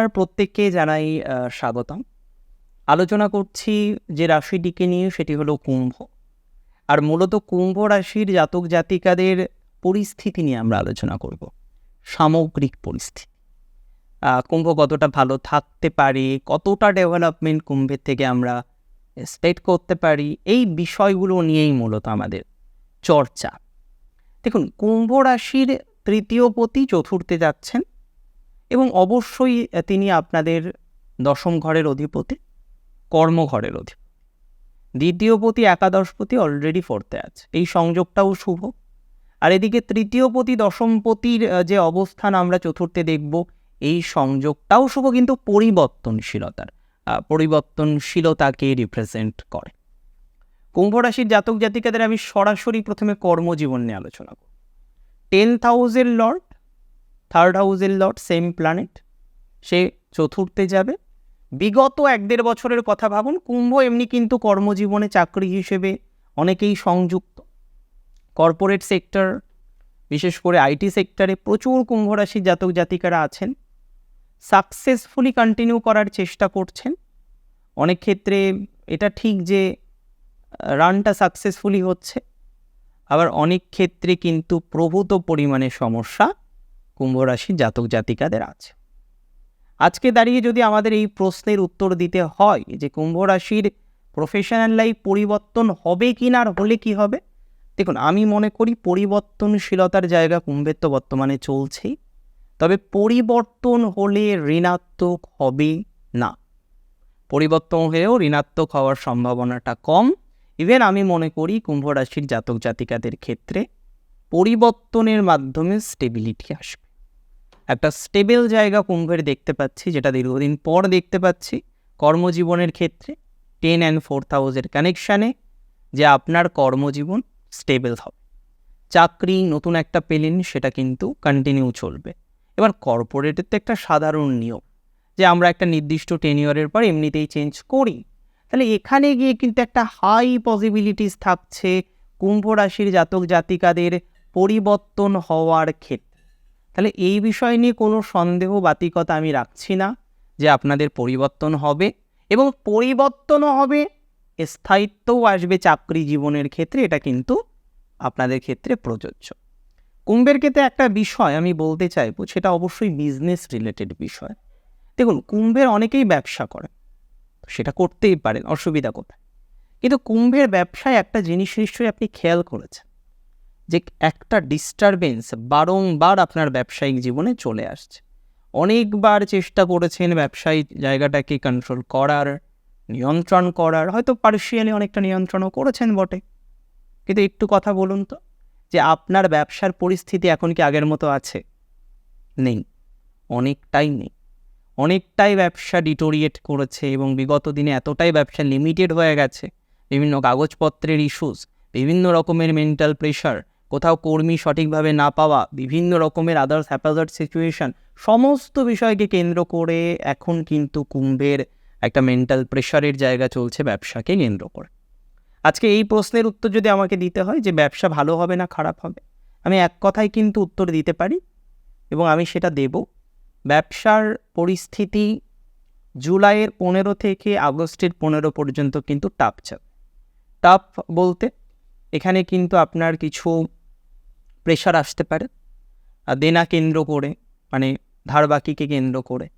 নমস্কার প্রত্যেককে জানাই স্বাগতম। আলোচনা করছি যে রাশিটিকে নিয়ে, সেটি হলো কুম্ভ। আর মূলত কুম্ভ রাশির জাতক জাতিকাদের পরিস্থিতি নিয়ে আমরা আলোচনা করব। সামগ্রিক পরিস্থিতি। কুম্ভ কতটা ভালো থাকতে পারে, কতটা ডেভেলপমেন্ট কুম্ভের থেকে আমরা এক্সপেক্ট করতে পারি, এই বিষয়গুলো নিয়েই মূলত আমাদের চর্চা। দেখুন, কুম্ভ রাশির তৃতীয় পতি চতুর্থে যাচ্ছেন। এবং অবশ্যই তিনি আপনাদের দশম ঘরের অধিপতি, কর্মঘরের অধিপতি। দ্বিতীয় পতি একাদশপতি অলরেডি ফোর্থে আছে। এই সংযোগটাও শুভ। আর এদিকে তৃতীয় পতি দশম পতির যে অবস্থান আমরা চতুর্থে দেখব, এই সংযোগটাও শুভ, কিন্তু পরিবর্তনশীলতার পরিবর্তনশীলতাকে রিপ্রেজেন্ট করে। কুম্ভ রাশির জাতক জাতিকাদের আমি সরাসরি প্রথমে কর্মজীবন নিয়ে আলোচনা করব। টেন্থ হাউসের লর্ড থার্ড হাউসের লর্ড সেম প্ল্যানেট সে চতুর্থে যাবে। বিগত এক দেড় বছরের কথা ভাবুন, কুম্ভ এমনি কিন্তু কর্মজীবনে চাকরি হিসেবে অনেকেই সংযুক্ত। কর্পোরেট সেক্টর বিশেষ করে আইটি সেক্টরে প্রচুর কুম্ভরাশি জাতক জাতিকারা আছেন। সাকসেসফুলি কন্টিনিউ করার চেষ্টা করছেন। অনেক ক্ষেত্রে এটা ঠিক যে রানটা সাকসেসফুলি হচ্ছে। আবার অনেক ক্ষেত্রে কিন্তু প্রভূত পরিমাণে সমস্যা কুম্ভ রাশির জাতক জাতিকাদের আছে। আজকে দাঁড়িয়ে যদি আমাদের এই প্রশ্নের উত্তর দিতে হয় যে কুম্ভ রাশির প্রফেশনাল লাইফ পরিবর্তন হবে কি না আর হলে কি হবে? দেখুন, আমি মনে করি পরিবর্তনশীলতার জায়গা কুম্ভের তো বর্তমানে চলছেই। তবে পরিবর্তন হলে ঋণাত্মক হবে না। পরিবর্তন হলেও ঋণাত্মক হওয়ার সম্ভাবনাটা কম। ইভেন আমি মনে করি কুম্ভ রাশির জাতক জাতিকাদের ক্ষেত্রে পরিবর্তনের মাধ্যমে স্টেবিলিটি আসবে। একটা স্টেবল জায়গা কুম্ভের দেখতে পাচ্ছি, যেটা দীর্ঘদিন পর দেখতে পাচ্ছি। কর্মজীবনের ক্ষেত্রে টেন অ্যান্ড ফোর্থ হাউসের কানেকশানে যে আপনার কর্মজীবন স্টেবল হবে। চাকরি নতুন একটা পেলেন, সেটা কিন্তু কন্টিনিউ চলবে। এবার কর্পোরেটের তো একটা সাধারণ নিয়ম, যে আমরা একটা নির্দিষ্ট টেনিয়রের পর এমনিতেই চেঞ্জ করি। তাহলে এখানে গিয়ে কিন্তু একটা হাই পসিবিলিটিস থাকছে। কুম্ভ রাশির জাতক জাতিকাদের পরিবর্তন হওয়ার ক্ষেত্রে। তাহলে এই বিষয় নিয়ে কোনো সন্দেহ বাতিকতা আমি রাখছি না যে আপনাদের পরিবর্তন হবে এবং পরিবর্তনও হবে, স্থায়িত্বও আসবে চাকরি জীবনের ক্ষেত্রে, এটা কিন্তু আপনাদের ক্ষেত্রে প্রযোজ্য। কুম্ভের ক্ষেত্রে একটা বিষয় আমি বলতে চাইব, সেটা অবশ্যই বিজনেস রিলেটেড বিষয়। দেখুন, কুম্ভের অনেকেই ব্যবসা করে সেটা করতেই পারেন, অসুবিধা কোথায়? কিন্তু কুম্ভের ব্যবসায় একটা জিনিস নিশ্চয়ই আপনি খেয়াল করেছেন। যে একটা ডিস্টারবেন্স বারংবার আপনার ব্যবসায়িক জীবনে চলে আসছে। অনেকবার চেষ্টা করেছেন ব্যবসায়িক জায়গাটাকে কন্ট্রোল করার, নিয়ন্ত্রণ করার, হয়তো পার্শিয়ালি অনেকটা নিয়ন্ত্রণও করেছেন বটে। কিন্তু একটু কথা বলুন তো, যে আপনার ব্যবসার পরিস্থিতি এখন কি আগের মতো আছে? নেই। অনেকটাই নেই। অনেকটাই ব্যবসা ডিটোরিয়েট করেছে এবং বিগত দিনে এতটাই ব্যবসা লিমিটেড হয়ে গেছে। বিভিন্ন কাগজপত্রের ইস্যুস বিভিন্ন রকমের মেন্টাল প্রেশার কোথাও কর্মী সঠিকভাবে না পাওয়া, বিভিন্ন রকমের আদার্স হ্যাপাজার্ড সিচুয়েশন সমস্ত বিষয়কে কেন্দ্র করে এখন কিন্তু কুম্ভের একটা মেন্টাল প্রেশারের জায়গা চলছে ব্যবসাকে কেন্দ্র করে। আজকে এই প্রশ্নের উত্তর যদি আমাকে দিতে হয় যে ব্যবসা ভালো হবে না খারাপ হবে, আমি এক কথায় কিন্তু উত্তর দিতে পারি এবং আমি সেটা দেব। ব্যবসার পরিস্থিতি জুলাইয়ের পনেরো থেকে আগস্টের পনেরো পর্যন্ত কিন্তু টাপ যাবে টাপ বলতে এখানে কিন্তু আপনার কিছু প্রেশার আসতে পারে। দেনা কেন্দ্র করে মানে ধার বাকিকে কেন্দ্র করে।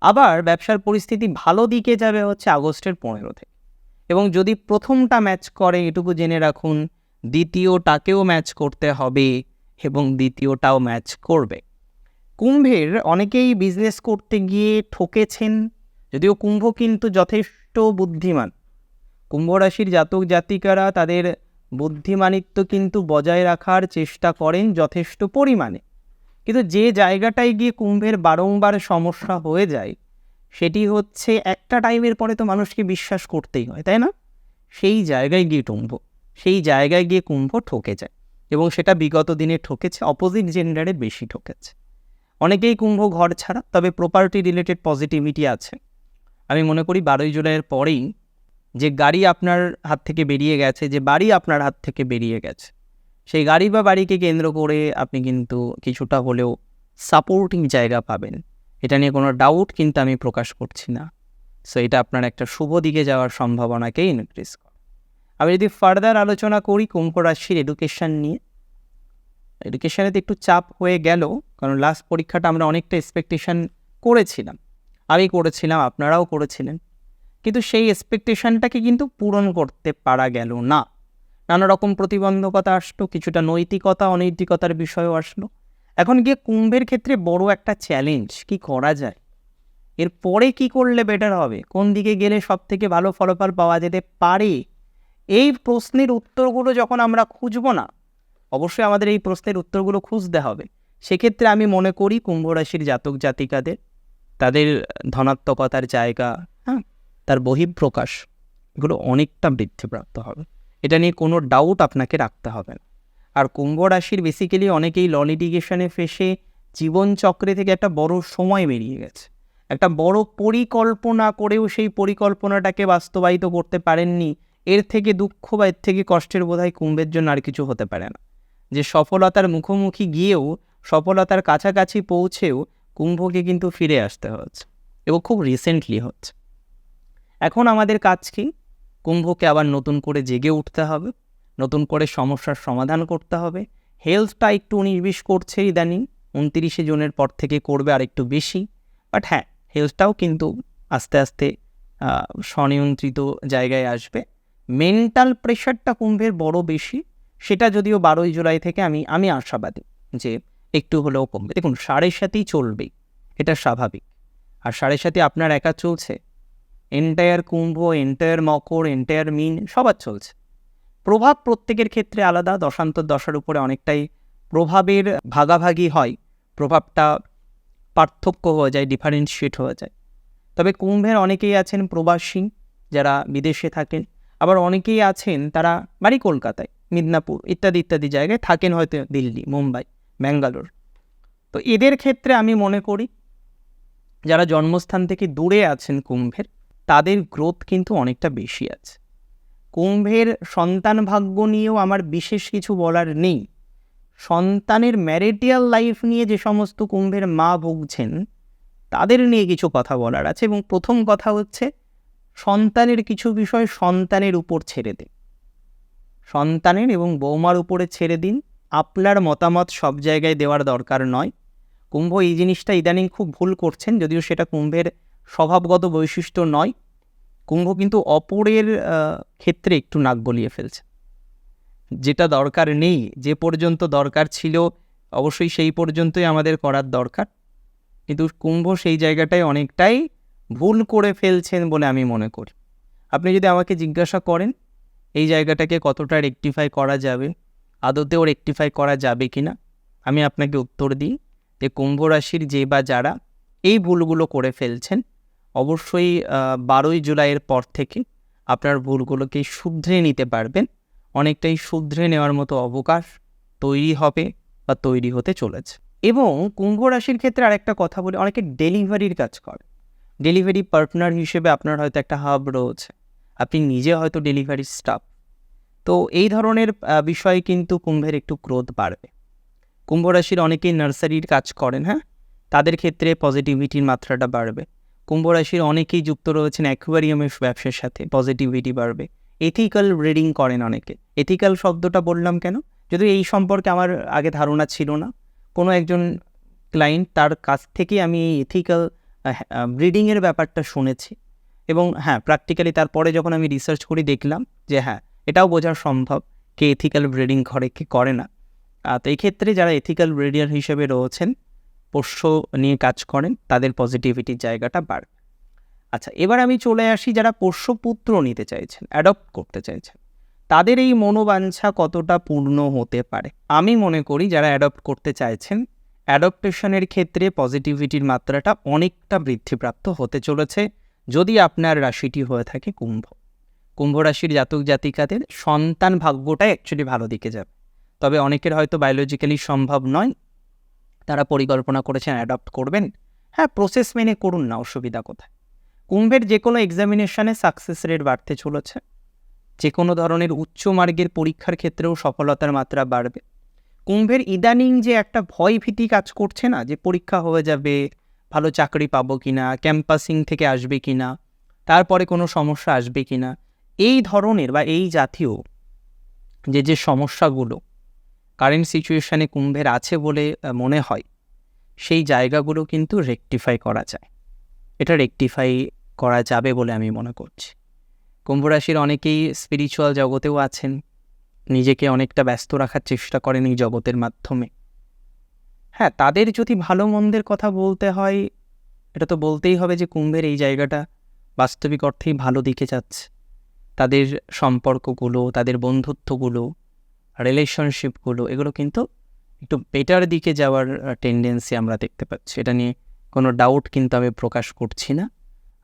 আবার ব্যবসার পরিস্থিতি ভালো দিকে যাবে হচ্ছে আগস্টের পনেরো থেকে। এবং যদি প্রথমটা ম্যাচ করে, এটুকু জেনে রাখুন, দ্বিতীয়টাকেও ম্যাচ করতে হবে এবং দ্বিতীয়টাও ম্যাচ করবে। কুম্ভের অনেকেই বিজনেস করতে গিয়ে ঠকেছেন, যদিও কুম্ভ কিন্তু যথেষ্ট বুদ্ধিমান। কুম্ভ রাশির জাতক জাতিকারা তাদের বুদ্ধিমানিত্ব কিন্তু বজায় রাখার চেষ্টা করেন যথেষ্ট পরিমাণে। কিন্তু যে জায়গাটায় গিয়ে কুম্ভের বারংবার সমস্যা হয়ে যায়, সেটি হচ্ছে একটা টাইমের পরে তো মানুষকে বিশ্বাস করতেই হয়, তাই না? সেই জায়গায় গিয়ে কুম্ভ, সেই জায়গায় গিয়ে কুম্ভ ঠকে যায় এবং সেটা বিগত দিনে ঠকেছে অপোজিট জেন্ডারে বেশি ঠকেছে। অনেকেই কুম্ভ ঘর ছাড়া, তবে প্রপার্টি রিলেটেড পজিটিভিটি আছে। আমি মনে করি বারোই জুলাইয়ের পরেই যে গাড়ি আপনার হাত থেকে বেরিয়ে গেছে, যে বাড়ি আপনার হাত থেকে বেরিয়ে গেছে, সেই গাড়ি বা বাড়িকে কেন্দ্র করে আপনি কিন্তু কিছুটা হলেও সাপোর্টিং জায়গা পাবেন। এটা নিয়ে কোনো ডাউট কিন্তু আমি প্রকাশ করছি না। সো এটা আপনার একটা শুভ দিকে যাওয়ার সম্ভাবনাকেই ইনক্রিজ করে। আমি যদি ফার্দার আলোচনা করি কুম্ভ রাশির এডুকেশন নিয়ে এডুকেশানে তো একটু চাপ হয়ে গেল, কারণ লাস্ট পরীক্ষাটা আমরা অনেকটা এক্সপেকটেশন করেছিলাম। আমি করেছিলাম, আপনারাও করেছিলেন। কিন্তু সেই এক্সপেকটেশনটাকে কিন্তু পূরণ করতে পারা গেল না। নানা রকম প্রতিবন্ধকতা আসলো, কিছুটা নৈতিকতা, অনৈতিকতার বিষয়ও আসলো। এখন গিয়ে কুম্ভের ক্ষেত্রে বড় একটা চ্যালেঞ্জ কি করা যায়? এর পরে কি করলে বেটার হবে? কোন দিকে গেলে সব থেকে ভালো ফলাফল পাওয়া যেতে পারে? এই প্রশ্নের উত্তরগুলো যখন আমরা খুঁজব না, অবশ্যই আমাদের এই প্রশ্নের উত্তরগুলো খুঁজতে হবে। সেক্ষেত্রে আমি মনে করি কুম্ভ রাশির জাতক জাতিকাদের তাদের ধনাত্মকতার জায়গা তার বহিঃপ্রকাশ এগুলো অনেকটা বৃদ্ধিপ্রাপ্ত হবে। এটা নিয়ে কোনো ডাউট আপনাকে রাখতে হবে না। আর কুম্ভ রাশির বেসিক্যালি অনেকেই ল লিটিগেশনে ফেসে জীবনচক্রে থেকে একটা বড় সময় বেরিয়ে গেছে। একটা বড় পরিকল্পনা করেও সেই পরিকল্পনাটাকে বাস্তবায়িত করতে পারেননি। এর থেকে দুঃখ বা এর থেকে কষ্টের বোধহয় কুম্ভের জন্য আর কিছু হতে পারে না। যে সফলতার মুখোমুখি গিয়েও, সফলতার কাছাকাছি পৌঁছেও কুম্ভকে কিন্তু ফিরে আসতে হচ্ছে এবং খুব রিসেন্টলি হচ্ছে। এখন আমাদের কাজ কি? কুম্ভকে আবার নতুন করে জেগে উঠতে হবে, নতুন করে সমস্যার সমাধান করতে হবে। হেলথটা একটু উনিশ বিশ করছে ইদানিং, উনতিরিশে জুনের পর থেকে করবে আর একটু বেশি। বাট হ্যাঁ হেলথটাও কিন্তু আস্তে আস্তে স্বনিয়ন্ত্রিত জায়গায় আসবে। মেন্টাল প্রেশারটা কুম্ভের বড় বেশি। সেটা যদিও বারোই জুলাই থেকে আমি আমি আশাবাদী যে একটু হলেও কমবে। দেখুন, সাড়ে সাথেই চলবেই, এটা স্বাভাবিক। আর সাড়ে সাথে আপনার একা চলছে এন্টায়ার কুম্ভ এন্টায়ার মকর এন্টায়ার মিন, সবার চলছে। প্রভাব প্রত্যেকের ক্ষেত্রে আলাদা দশান্তর দশার উপরে অনেকটাই প্রভাবের ভাগাভাগি হয়। প্রভাবটা পার্থক্য হয়ে যায় ডিফারেন্সিয়েট হয়ে যায়। তবে কুম্ভের অনেকেই আছেন প্রবাসী যারা বিদেশে থাকেন। আবার অনেকেই আছেন তারা বাড়ি কলকাতায়, মিদনাপুর ইত্যাদি ইত্যাদি জায়গায় থাকেন হয়তো দিল্লি, মুম্বাই, ব্যাঙ্গালোর। তো এদের ক্ষেত্রে আমি মনে করি, যারা জন্মস্থান থেকে দূরে আছেন কুম্ভের তাদের গ্রোথ কিন্তু অনেকটা বেশি আছে। কুম্ভের সন্তান ভাগ্য নিয়েও আমার বিশেষ কিছু বলার নেই। সন্তানের ম্যারিটিয়াল লাইফ নিয়ে যে সমস্ত কুম্ভের মা ভুগছেন, তাদের নিয়ে কিছু কথা বলার আছে এবং প্রথম কথা হচ্ছে, সন্তানের কিছু বিষয় সন্তানের উপর ছেড়ে দিন। সন্তানের এবং বৌমার উপরে ছেড়ে দিন। আপনার মতামত সব জায়গায় দেওয়ার দরকার নয়। কুম্ভ এই জিনিসটা ইদানিং খুব ভুল করছেন, যদিও সেটা কুম্ভের স্বভাবগত বৈশিষ্ট্য নয়। কুম্ভ কিন্তু অপরের ক্ষেত্রে একটু নাক গলিয়ে ফেলছে। যেটা দরকার নেই, যে পর্যন্ত দরকার ছিল, অবশ্যই সেই পর্যন্তই আমাদের করার দরকার। কিন্তু কুম্ভ সেই জায়গাটায় অনেকটাই ভুল করে ফেলছেন বলে আমি মনে করি। আপনি যদি আমাকে জিজ্ঞাসা করেন, এই জায়গাটাকে কতটা রেকটিফাই করা যাবে, আদতেও রেকটিফাই করা যাবে কি না আমি আপনাকে উত্তর দিই যে কুম্ভ রাশির যে বা যারা এই ভুলগুলো করে ফেলছেন অবশ্যই বারোই জুলাইয়ের পর থেকে আপনার ভুলগুলোকে শুধরে নিতে পারবেন। অনেকটাই শুধরে নেওয়ার মতো অবকাশ তৈরি হবে বা তৈরি হতে চলেছে। এবং কুম্ভ রাশির ক্ষেত্রে আরেকটা কথা বলি, অনেকে ডেলিভারির কাজ করে। ডেলিভারি পার্টনার হিসেবে আপনার হয়তো একটা হাব রয়েছে। আপনি নিজে হয়তো ডেলিভারি স্টাফ। তো এই ধরনের বিষয়ে কিন্তু কুম্ভের একটু ক্রোধ বাড়বে। কুম্ভ রাশির অনেকেই নার্সারির কাজ করেন হ্যাঁ? তাদের ক্ষেত্রে পজিটিভিটির মাত্রাটা বাড়বে। কুম্ভ রাশির অনেকেই যুক্ত রয়েছেন অ্যাকুয়ারিয়ামের ব্যবসার সাথে পজিটিভিটি বাড়বে। এথিক্যাল ব্রিডিং করেন অনেকে। এথিক্যাল শব্দটা বললাম কেন? যদিও এই সম্পর্কে আমার আগে ধারণা ছিল না, কোনো একজন ক্লায়েন্ট তার কাছ থেকে আমি এই এথিক্যাল ব্রিডিংয়ের ব্যাপারটা শুনেছি। এবং হ্যাঁ প্র্যাকটিক্যালি তারপরে যখন আমি রিসার্চ করি দেখলাম যে হ্যাঁ এটাও বোঝা সম্ভব কে এথিক্যাল ব্রিডিং করে, কি করে না। তো এই ক্ষেত্রে যারা এথিক্যাল ব্রিডিয়ার হিসেবে রয়েছেন পোষ্য নিয়ে কাজ করেন, তাদের পজিটিভিটির জায়গাটা বাড়বে। আচ্ছা এবার আমি চলে আসি যারা পোষ্যপুত্র নিতে চাইছেন অ্যাডপ্ট করতে চাইছেন। তাদের এই মনোবাঞ্ছা কতটা পূর্ণ হতে পারে? আমি মনে করি যারা অ্যাডপ্ট করতে চাইছেন অ্যাডপ্টেশনের ক্ষেত্রে পজিটিভিটির মাত্রাটা অনেকটা বৃদ্ধিপ্রাপ্ত হতে চলেছে, যদি আপনার রাশিটি হয়ে থাকে কুম্ভ। কুম্ভ রাশির জাতক জাতিকাদের সন্তান ভাগ্যটাই অ্যাকচুয়ালি ভালো দিকে যাবে। তবে অনেকের হয়তো বায়োলজিক্যালি সম্ভব নয় তারা পরিকল্পনা করেছেন অ্যাডপ্ট করবেন। হ্যাঁ প্রসেস মেনে করুন না, অসুবিধা কোথায়? কুম্ভের যে কোনো এক্সামিনেশনে সাকসেস রেট বাড়তে চলেছে। যে কোনো ধরনের উচ্চ মার্গের পরীক্ষার ক্ষেত্রেও সফলতার মাত্রা বাড়বে। কুম্ভের ইদানিং যে একটা ভয় ভীতি কাজ করছে না, যে পরীক্ষা হয়ে যাবে, ভালো চাকরি পাবো কি না ক্যাম্পাসিং থেকে আসবে কি না তারপরে কোনো সমস্যা আসবে কি না এই ধরনের বা এই জাতীয় যে যে সমস্যাগুলো কারেন্ট সিচুয়েশানে কুম্ভের আছে বলে মনে হয়। সেই জায়গাগুলো কিন্তু রেকটিফাই করা যায়। এটা রেকটিফাই করা যাবে বলে আমি মনে করছি। কুম্ভ রাশির অনেকেই স্পিরিচুয়াল জগতেও আছেন। নিজেকে অনেকটা ব্যস্ত রাখার চেষ্টা করেন এই জগতের মাধ্যমে। হ্যাঁ তাদের যদি ভালো মন্দের কথা বলতে হয়, এটা তো বলতেই হবে যে কুম্ভের এই জায়গাটা বাস্তবিক অর্থেই ভালো দিকে যাচ্ছে। তাদের সম্পর্কগুলো, তাদের বন্ধুত্বগুলো রিলেশনশিপগুলো এগুলো কিন্তু একটু বেটার দিকে যাওয়ার টেন্ডেন্সি আমরা দেখতে পাচ্ছি। এটা নিয়ে কোনো ডাউট কিন্তু আমি প্রকাশ করছি না।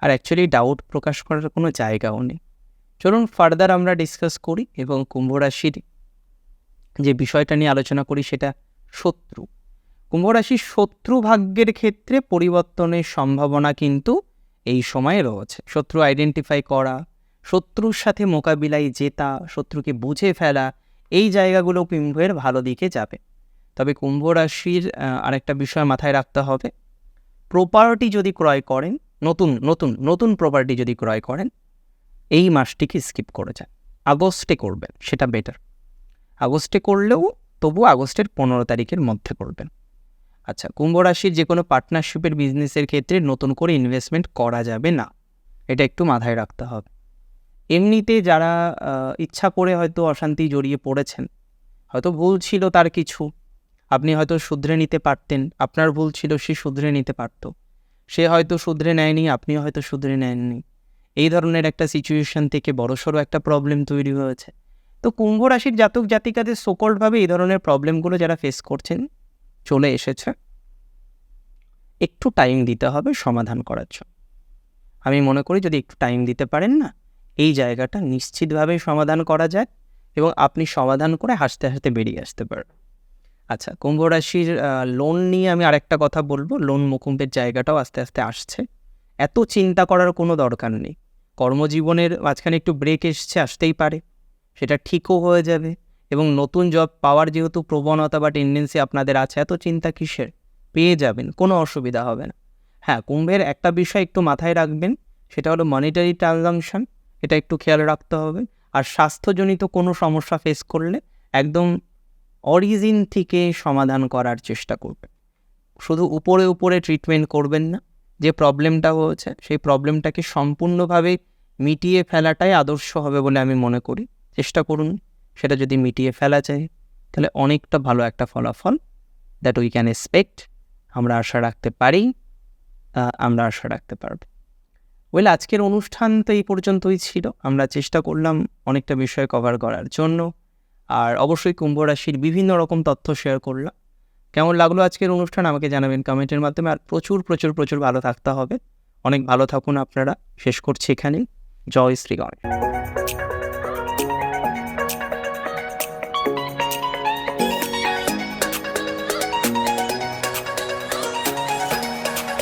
আর অ্যাকচুয়ালি ডাউট প্রকাশ করার কোনো জায়গাও নেই। চলুন ফার্দার আমরা ডিসকাস করি এবং কুম্ভ রাশির যে বিষয়টা নিয়ে আলোচনা করি সেটা শত্রু। কুম্ভ রাশির শত্রু ভাগ্যের ক্ষেত্রে পরিবর্তনের সম্ভাবনা কিন্তু এই সময়ে রয়েছে। শত্রু আইডেন্টিফাই করা, শত্রুর সাথে মোকাবিলায় জেতা, শত্রুকে বুঝে ফেলা এই জায়গাগুলো কুম্ভের ভালো দিকে যাবে। তবে কুম্ভ রাশির আরেকটা বিষয় মাথায় রাখতে হবে। প্রপার্টি যদি ক্রয় করেন, নতুন নতুন নতুন প্রপার্টি যদি ক্রয় করেন, এই মাসটিকে স্কিপ করে যান। আগস্টে করবেন, সেটা বেটার আগস্টে করলেও তবু আগস্টের পনেরো তারিখের মধ্যে করবেন। আচ্ছা কুম্ভ রাশির যে কোনো পার্টনারশিপের বিজনেসের ক্ষেত্রে নতুন করে ইনভেস্টমেন্ট করা যাবে না। এটা একটু মাথায় রাখতে হবে। এমনিতে যারা ইচ্ছা করে হয়তো অশান্তি জড়িয়ে পড়েছেন, হয়তো ভুল ছিল তার কিছু, আপনি হয়তো শুধরে নিতে পারতেন, আপনার ভুল ছিল সে শুধরে নিতে পারতো, সে হয়তো শুধরে নেয়নি আপনি হয়তো শুধরে নেননি। এই ধরনের একটা সিচুয়েশন থেকে বড়সড় একটা প্রবলেম তৈরি হয়েছে। তো কুম্ভ রাশির জাতক জাতিকাদের সোকল্ডভাবে এই ধরনের প্রবলেমগুলো যারা ফেস করছেন, চলে এসেছে। একটু টাইম দিতে হবে সমাধান করার জন্য। আমি মনে করি যদি একটু টাইম দিতে পারেন না এই জায়গাটা নিশ্চিতভাবে সমাধান করা যায় এবং আপনি সমাধান করে হাসতে হাসতে বেরিয়ে আসতে পারবেন আচ্ছা কুম্ভ রাশির লোন নিয়ে আমি আরেকটা কথা বলব। লোন মুকুম্বের জায়গাটাও আস্তে আস্তে আসছে। এত চিন্তা করার কোনো দরকার নেই। কর্মজীবনের মাঝখানে একটু ব্রেক এসছে, আসতেই পারে। সেটা ঠিকও হয়ে যাবে এবং নতুন জব পাওয়ার যেহেতু প্রবণতা বা টেন্ডেন্সি আপনাদের আছে, এত চিন্তা কিসের? পেয়ে যাবেন, কোনো অসুবিধা হবে না। হ্যাঁ কুম্ভের একটা বিষয় একটু মাথায় রাখবেন, সেটা হলো মনিটারি ট্রানজাকশন এটা একটু খেয়াল রাখতে হবে। আর স্বাস্থ্যজনিত কোনো সমস্যা ফেস করলে একদম অরিজিন থেকে সমাধান করার চেষ্টা করবেন শুধু উপরে উপরে ট্রিটমেন্ট করবেন না, যে প্রবলেমটা হয়েছে, সেই প্রবলেমটাকে সম্পূর্ণভাবে মিটিয়ে ফেলাটাই আদর্শ হবে বলে আমি মনে করি। চেষ্টা করুন, সেটা যদি মিটিয়ে ফেলা যায়, তাহলে অনেকটা ভালো একটা ফলাফল দ্যাট উই ক্যান এক্সপেক্ট আমরা আশা রাখতে পারি আমরা আশা রাখতে পারব। ওয়েল আজকের অনুষ্ঠান তো এই পর্যন্তই ছিল। আমরা চেষ্টা করলাম অনেকটা বিষয় কভার করার জন্য। আর অবশ্যই কুম্ভ রাশির বিভিন্ন রকম তথ্য শেয়ার করলাম। কেমন লাগল আজকের অনুষ্ঠান আমাকে জানাবেন কমেন্টের মাধ্যমে। আর প্রচুর প্রচুর প্রচুর ভালো থাকতে হবে। অনেক ভালো থাকুন আপনারা। শেষ করছি এখানেই। জয় শ্রী গণেশ